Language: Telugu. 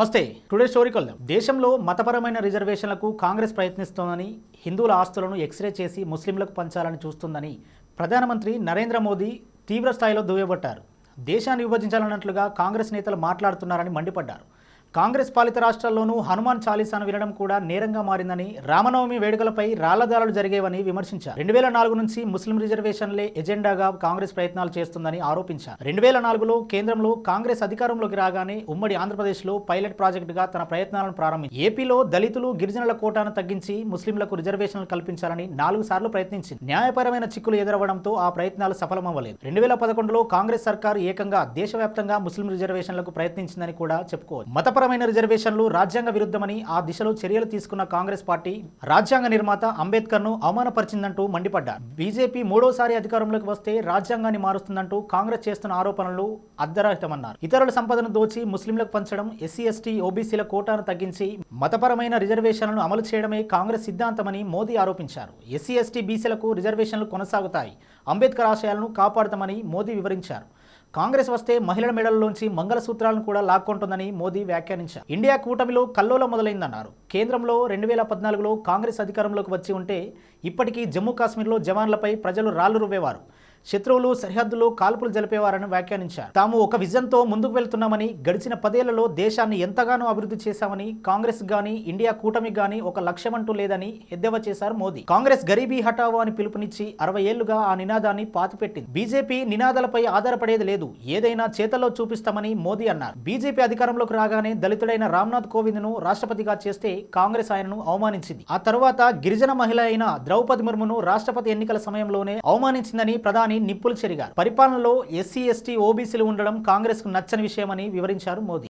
నమస్తే టుడే స్టోరీకి వెళ్దాం. దేశంలో మతపరమైన రిజర్వేషన్లకు కాంగ్రెస్ ప్రయత్నిస్తోందని హిందువుల ఆస్తులను ఎక్స్రే చేసి ముస్లింలకు పంచాలని చూస్తుందని ప్రధానమంత్రి నరేంద్ర మోదీ తీవ్ర స్థాయిలో దువ్వబట్టారు. దేశాన్ని విభజించాలన్నట్లుగా కాంగ్రెస్ నేతలు మాట్లాడుతున్నారని మండిపడ్డారు. కాంగ్రెస్ పాలిత రాష్ట్రాల్లోనూ హనుమాన్ చాలీసాను వినడం కూడా నేరంగా మారిందని రామనవమి వేడుకలపై రాళ్ళదారులు జరిగేవని విమర్శించారు. రెండు వేల నాలుగు నుంచి ముస్లిం రిజర్వేషన్లే ఎజెండాగా కాంగ్రెస్ ప్రయత్నాలు చేస్తుందని ఆరోపించారు. రెండు వేల నాలుగులో కేంద్రంలో కాంగ్రెస్ అధికారంలోకి రాగానే ఉమ్మడి ఆంధ్రప్రదేశ్లో పైలట్ ప్రాజెక్టుగా తన ప్రయత్నాలను ప్రారంభించి ఏపీలో దళితులు గిరిజనుల కోటాను తగ్గించి ముస్లింలకు రిజర్వేషన్లు కల్పించాలని నాలుగు సార్లు ప్రయత్నించింది. న్యాయపరమైన చిక్కులు ఎదురవ్వడంతో ఆ ప్రయత్నాలు సఫలమవ్వలేదు. రెండు వేల పదకొండులో కాంగ్రెస్ సర్కారు ఏకంగా దేశవ్యాప్తంగా ముస్లిం రిజర్వేషన్లకు ప్రయత్నించిందని కూడా చెప్పుకోవచ్చు. మతపరమైన రిజర్వేషన్లు రాజ్యాంగ విరుద్ధమని ఆ దిశలో చర్యలు తీసుకున్న కాంగ్రెస్ పార్టీ రాజ్యాంగ నిర్మాత అంబేద్కర్ను అవమానపరిచిందంటూ మండిపడ్డారు. బీజేపీ మూడోసారి అధికారంలోకి వస్తే రాజ్యాంగాన్ని మారుస్తుందంటూ కాంగ్రెస్ చేస్తున్న ఆరోపణలు అర్ధరహితమన్నారు. ఇతరుల సంపదను దోచి ముస్లింలకు పంచడం ఎస్సీ ఎస్టీ ఓబీసీల కోటాను తగ్గించి మతపరమైన రిజర్వేషన్లను అమలు చేయడమే కాంగ్రెస్ సిద్ధాంతమని మోదీ ఆరోపించారు. ఎస్సీ ఎస్టీ బీసీలకు రిజర్వేషన్లు కొనసాగుతాయి. అంబేద్కర్ ఆశయాలను కాపాడుతామని మోదీ వివరించారు. కాంగ్రెస్ వస్తే మహిళల మెడల్లోంచి మంగళసూత్రాలను కూడా లాక్కుంటుందని మోదీ వ్యాఖ్యానించారు. ఇండియా కూటమిలో కల్లోల మొదలైందన్నారు. కేంద్రంలో రెండు వేల పద్నాలుగులో కాంగ్రెస్ అధికారంలోకి వచ్చి ఉంటే ఇప్పటికీ జమ్మూ కాశ్మీర్లో జవాన్లపై ప్రజలు రాళ్ళు రువ్వేవారు. శత్రువులు సరిహద్దులు కాల్పులు జరిపేవారని వ్యాఖ్యానించారు. తాము ఒక విజన్తో ముందుకు వెళ్తున్నామని గడిచిన పదేళ్ళలో దేశాన్ని ఎంతగానో అభివృద్ధి చేశామని కాంగ్రెస్ గాని ఇండియా కూటమి గాని ఒక లక్ష్యమంటూ లేదని ఎద్దేవా చేశారు మోదీ. కాంగ్రెస్ గరీబీ హఠావో అని పిలుపునిచ్చి అరవై ఏళ్ళుగా ఆ నినాదాన్ని పాతిపెట్టింది. బీజేపీ నినాదాలపై ఆధారపడేది లేదు. ఏదైనా చేతల్లో చూపిస్తామని మోదీ అన్నారు. బీజేపీ అధికారంలోకి రాగానే దళితుడైన రామ్నాథ్ కోవింద్ను రాష్ట్రపతిగా చేస్తే కాంగ్రెస్ ఆయనను అవమానించింది. ఆ తర్వాత గిరిజన మహిళ అయిన ద్రౌపది ముర్మును రాష్ట్రపతి ఎన్నికల సమయంలోనే అవమానించిందని ప్రధాని నిప్పులు చెరిగారు. పరిపాలనలో ఎస్సీ ఎస్టీ ఓబీసీలు ఉండడం కాంగ్రెస్కు నచ్చని విషయమని వివరించారు మోదీ.